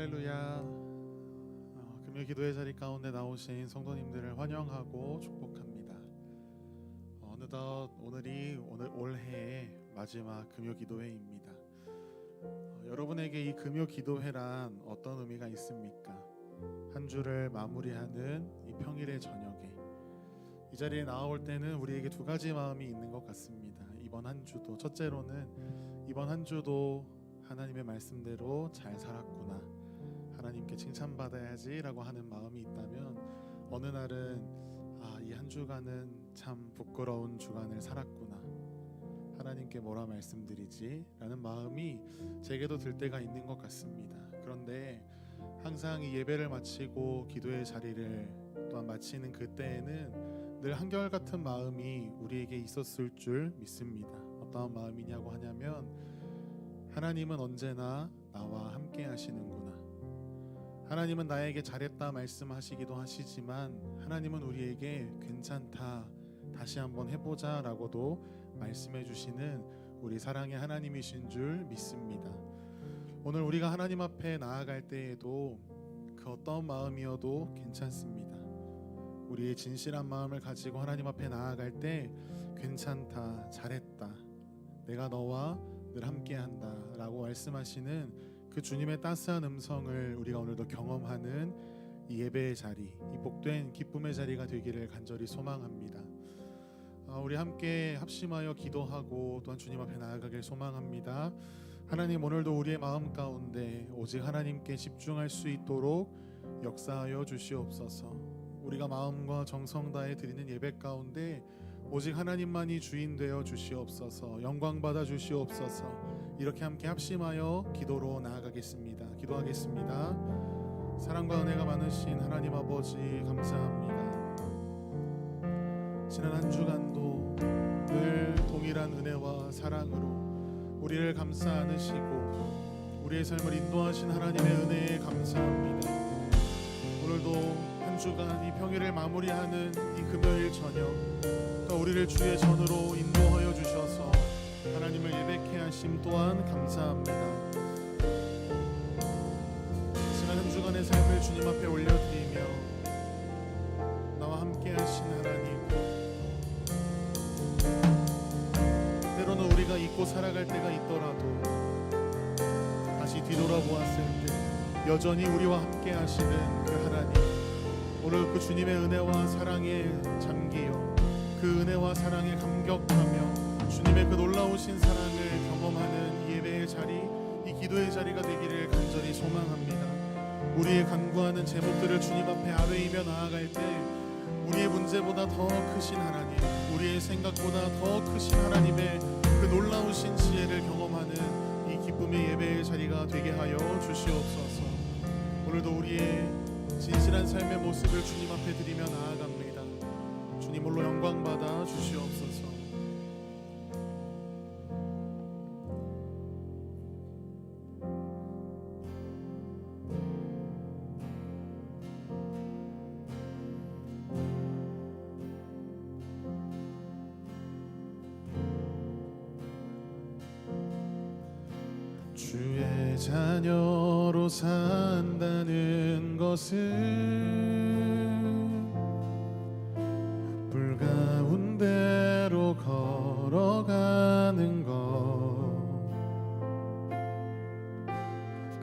할렐루야. 어, 금요 기도의 자리 가운데 나오신 성도님들을 환영하고 축복합니다. 어, 어느덧 오늘이 오늘 올해의 마지막 금요 기도회입니다. 어, 여러분에게 이 금요 기도회란 어떤 의미가 있습니까? 한 주를 마무리하는 이 평일의 저녁에 이 자리에 나올 때는 우리에게 두 가지 마음이 있는 것 같습니다. 이번 한 주도 첫째로는 이번 한 주도 하나님의 말씀대로 잘 살았구나. 하나님께 칭찬받아야지라고 하는 마음이 있다면 어느 날은 아, 이 한 주간은 참 부끄러운 주간을 살았구나. 하나님께 뭐라 말씀드리지 라는 마음이 제게도 들 때가 있는 것 같습니다. 그런데 항상 이 예배를 마치고 기도의 자리를 또한 마치는 그때에는 늘 한결같은 마음이 우리에게 있었을 줄 믿습니다. 어떠한 마음이냐고 하냐면 하나님은 언제나 나와 함께 하시는구나. 하나님은 나에게 잘했다 말씀하시기도 하시지만 하나님은 우리에게 괜찮다 다시 한번 해보자 라고도 말씀해 주시는 우리 사랑의 하나님이신 줄 믿습니다. 오늘 우리가 하나님 앞에 나아갈 때에도 그 어떤 마음이어도 괜찮습니다. 우리의 진실한 마음을 가지고 하나님 앞에 나아갈 때 괜찮다, 잘했다, 내가 너와 늘 함께한다 라고 말씀하시는 그 주님의 따스한 음성을 우리가 오늘도 경험하는 이 예배의 자리, 이 복된 기쁨의 자리가 되기를 간절히 소망합니다. 아, 우리 함께 합심하여 기도하고 또한 주님 앞에 나아가길 소망합니다. 하나님 오늘도 우리의 마음 가운데 오직 하나님께 집중할 수 있도록 역사하여 주시옵소서. 우리가 마음과 정성 다해 드리는 예배 가운데 오직 하나님만이 주인 되어 주시옵소서. 영광 받아 주시옵소서. 이렇게 함께 합심하여 기도로 나아가겠습니다. 기도하겠습니다. 사랑과 은혜가 많으신 하나님 아버지 감사합니다. 지난 한 주간도 늘 동일한 은혜와 사랑으로 우리를 감싸 안으시고 우리의 삶을 인도하신 하나님의 은혜에 감사합니다. 오늘도 한 주간 이 평일을 마무리하는 이 금요일 저녁 또 우리를 주의 전으로 인도하여 주셔서 하나님을 예배케 하심 또한 감사합니다. 지난 한 주간의 삶을 주님 앞에 올려드리며 나와 함께 하신 하나님 때로는 우리가 잊고 살아갈 때가 있더라도 다시 뒤돌아보았을 때 여전히 우리와 함께 하시는 그 하나님 오늘 그 주님의 은혜와 사랑에 잠기어 그 은혜와 사랑에 감격하며 주님의 그 놀라우신 사랑을 경험하는 이 예배의 자리 이 기도의 자리가 되기를 간절히 소망합니다. 우리의 간구하는 제목들을 주님 앞에 아뢰이며 나아갈 때 우리의 문제보다 더 크신 하나님 우리의 생각보다 더 크신 하나님의 그 놀라우신 지혜를 경험하는 이 기쁨의 예배의 자리가 되게 하여 주시옵소서. 오늘도 우리의 진실한 삶의 모습을 주님 앞에 드리며 나아갑니다. 주님 홀로 영광 받아 주시옵소서 자녀로 산다는 것은 불 가운데로 걸어가는 것.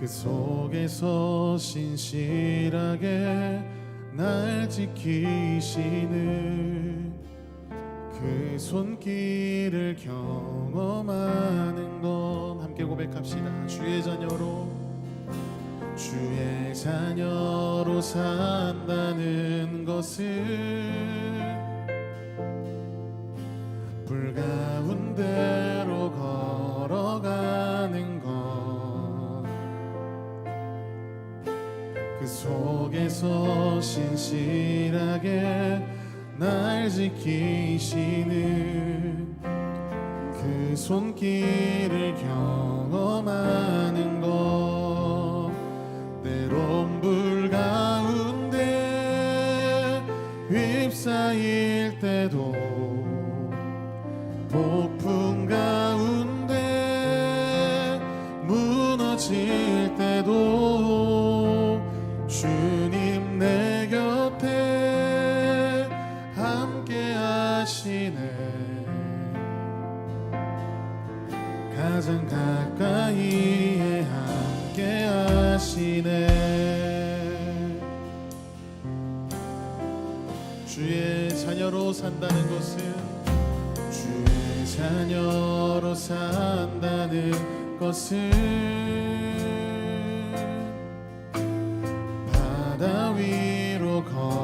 그 속에서 신실하게 날 지키시는 그 손길을 경험하는 것 함께 고백합시다. 주의 자녀로 주의 자녀로 산다는 것은 불 가운데로 걸어가는 것. 그 속에서 신실하게 날 지키시는 그 손길을 경험하는 것. 때론 불 가운데 휩싸일 때도 것은 바다 위로 걸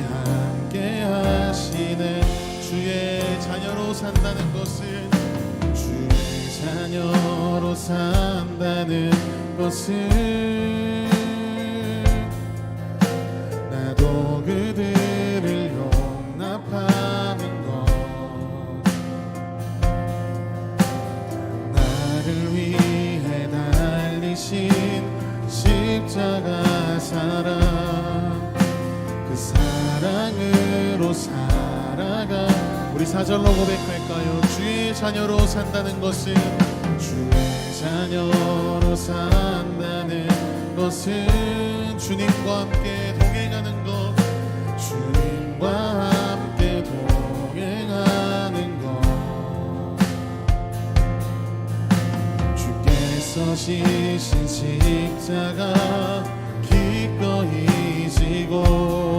함께 하시네. 주의 자녀로 산다는 것을 주의 자녀로 산다는 것을 나도 그들 살아가. 우리 사절로 고백할까요? 주의 자녀로 산다는 것은 주의 자녀로 산다는 것은 주님과 함께 동행하는 것 주님과 함께 동행하는 것. 주께서 지신 십자가 기꺼이 지고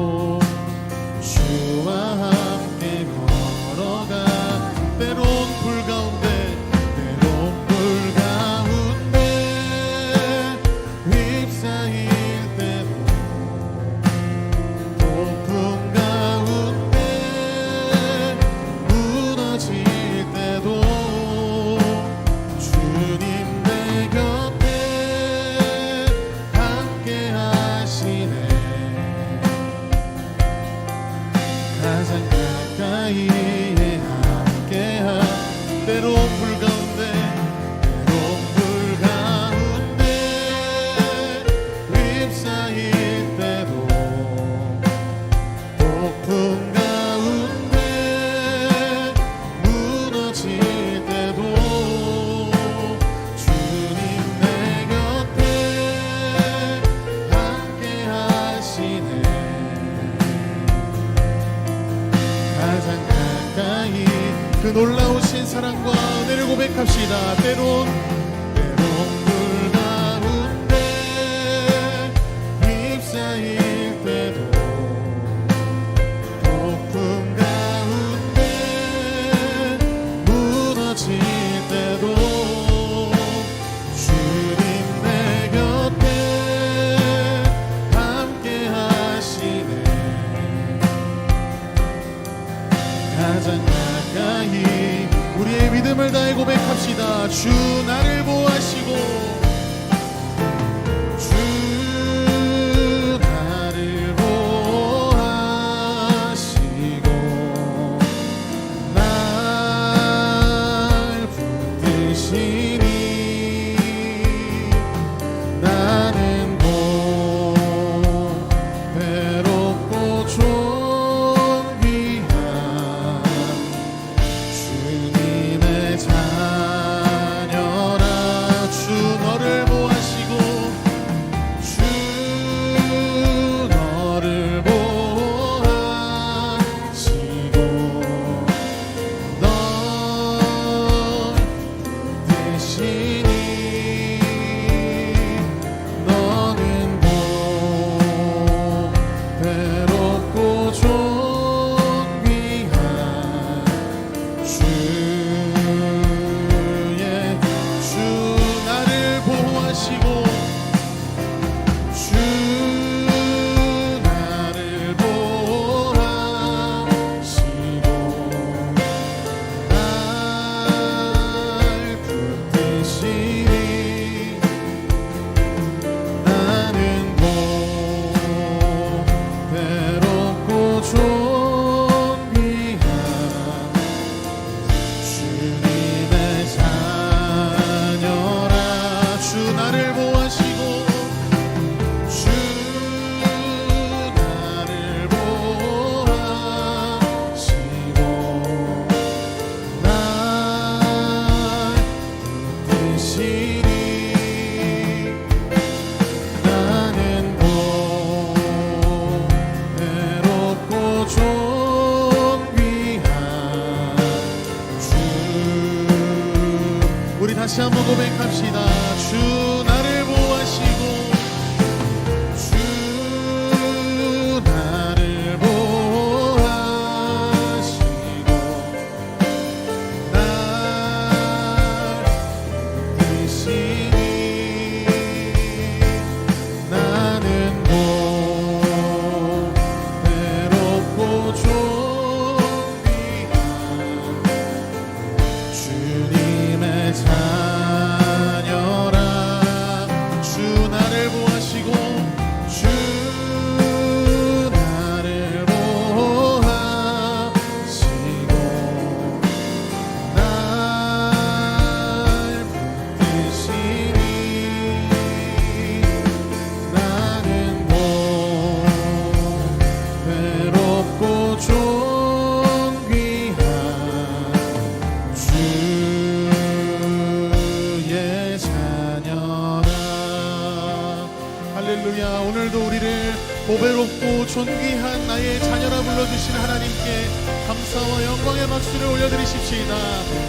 고배롭고 존귀한 나의 자녀라 불러주신 하나님께 감사와 영광의 박수를 올려드리십시다.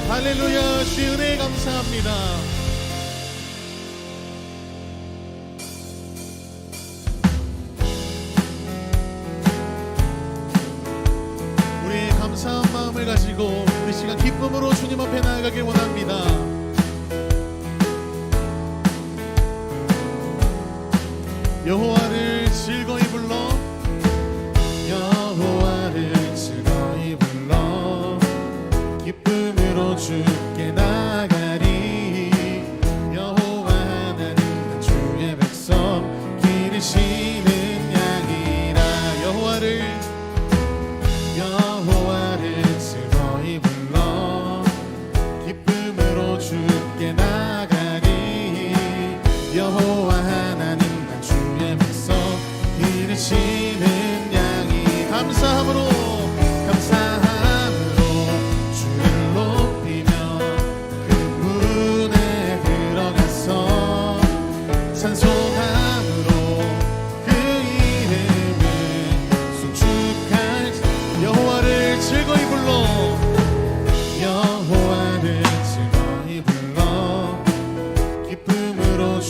할렐루야, 주 은혜 감사합니다.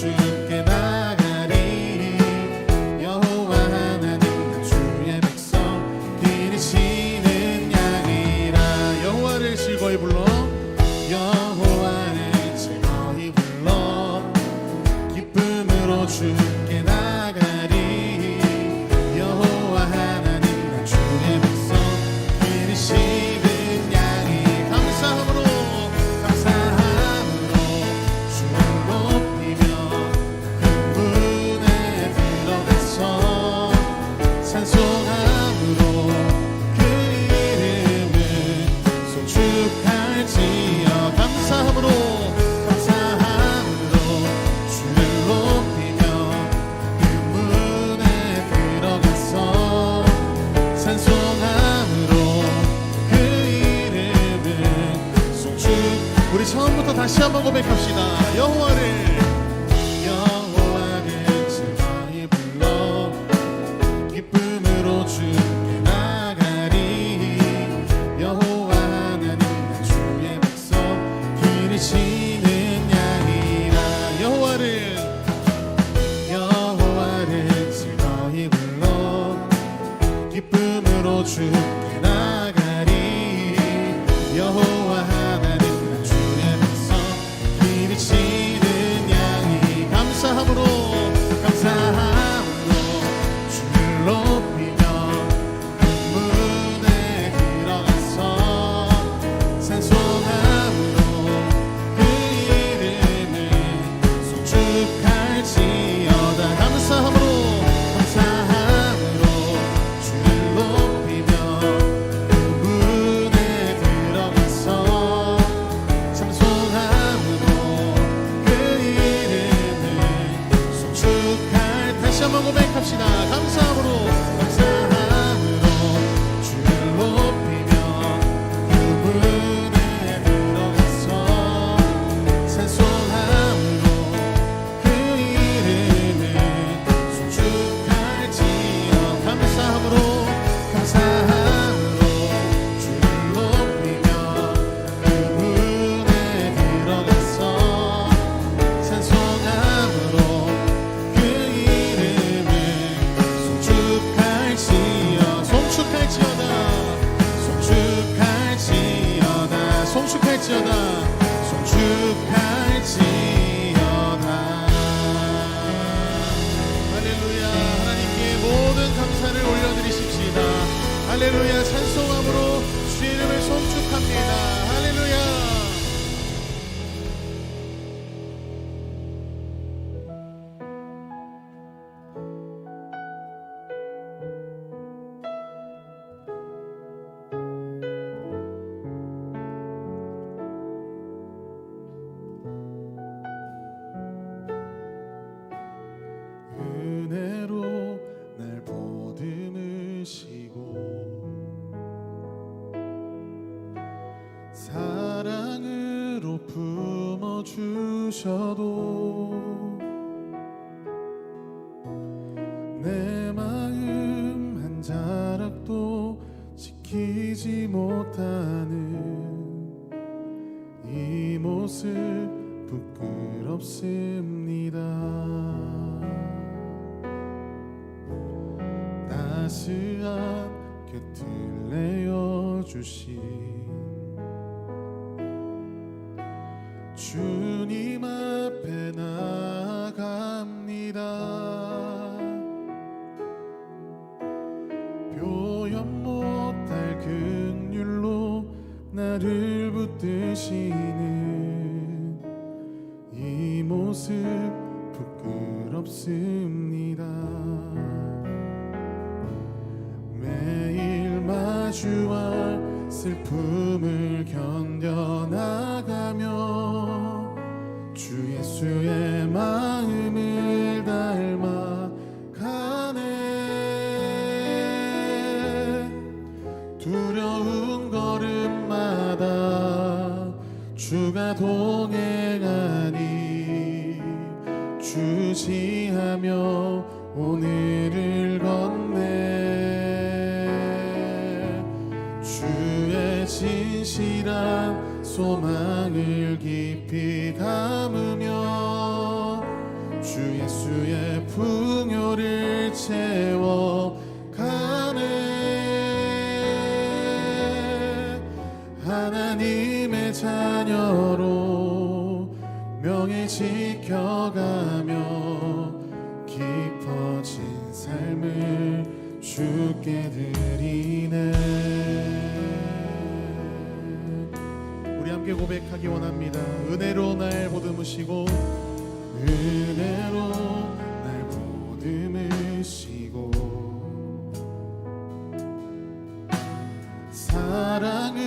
tree. 다시 한번 고백합시다. 여호와를 부끄럽습니다. 매일 마주할 슬픔 주시하며 오늘을 걷네. 주의 진실한 소망을 깊이 담으며 주 예수의 풍요를 채워 가네. 하나님의 자녀로 명예 지켜가 주께 드리네. 우리 함께 고백하기 원합니다. 은혜로 날 보듬으시고 은혜로 날 보듬으시고. 사랑으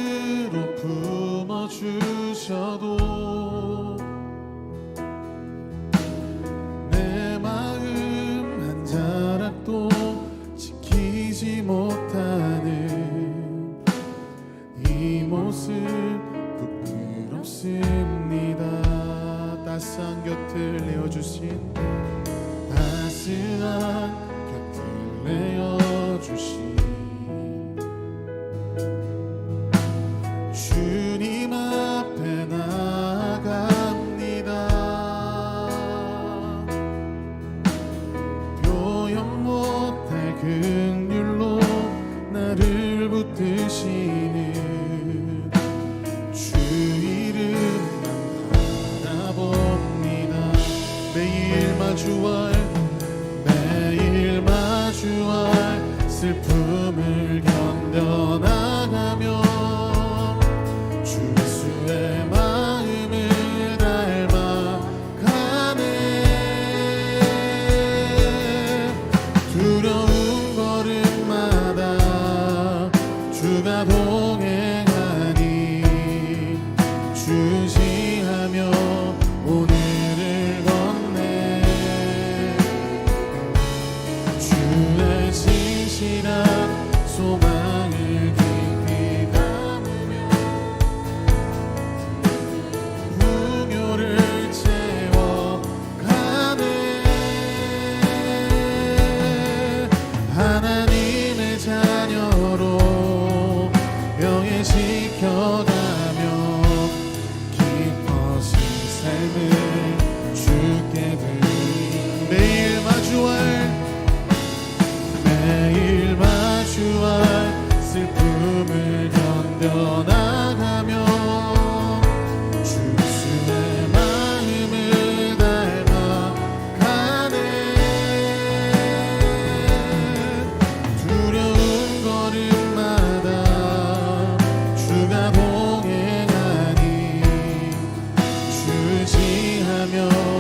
붙드시는 주 이름만 바라봅니다. 매일 마주할 매일 마주할 슬픔을 Señor.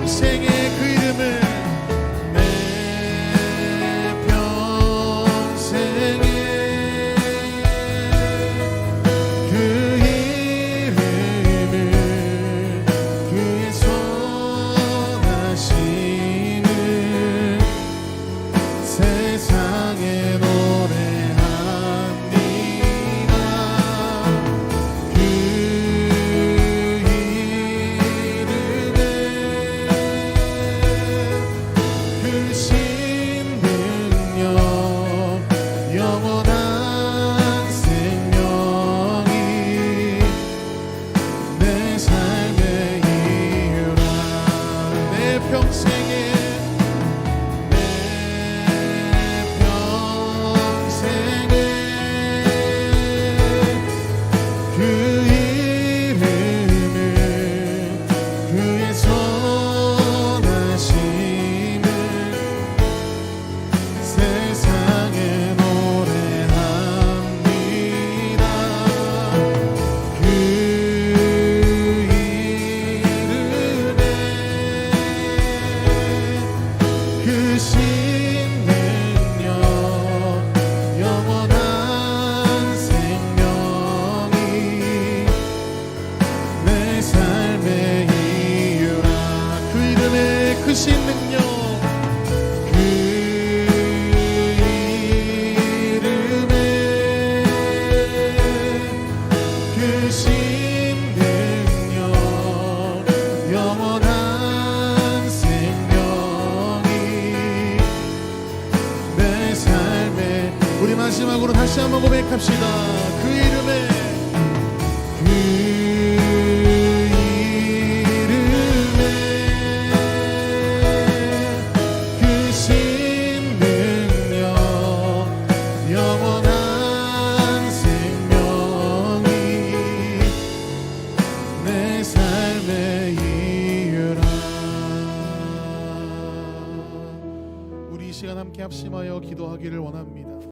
평생의 그 평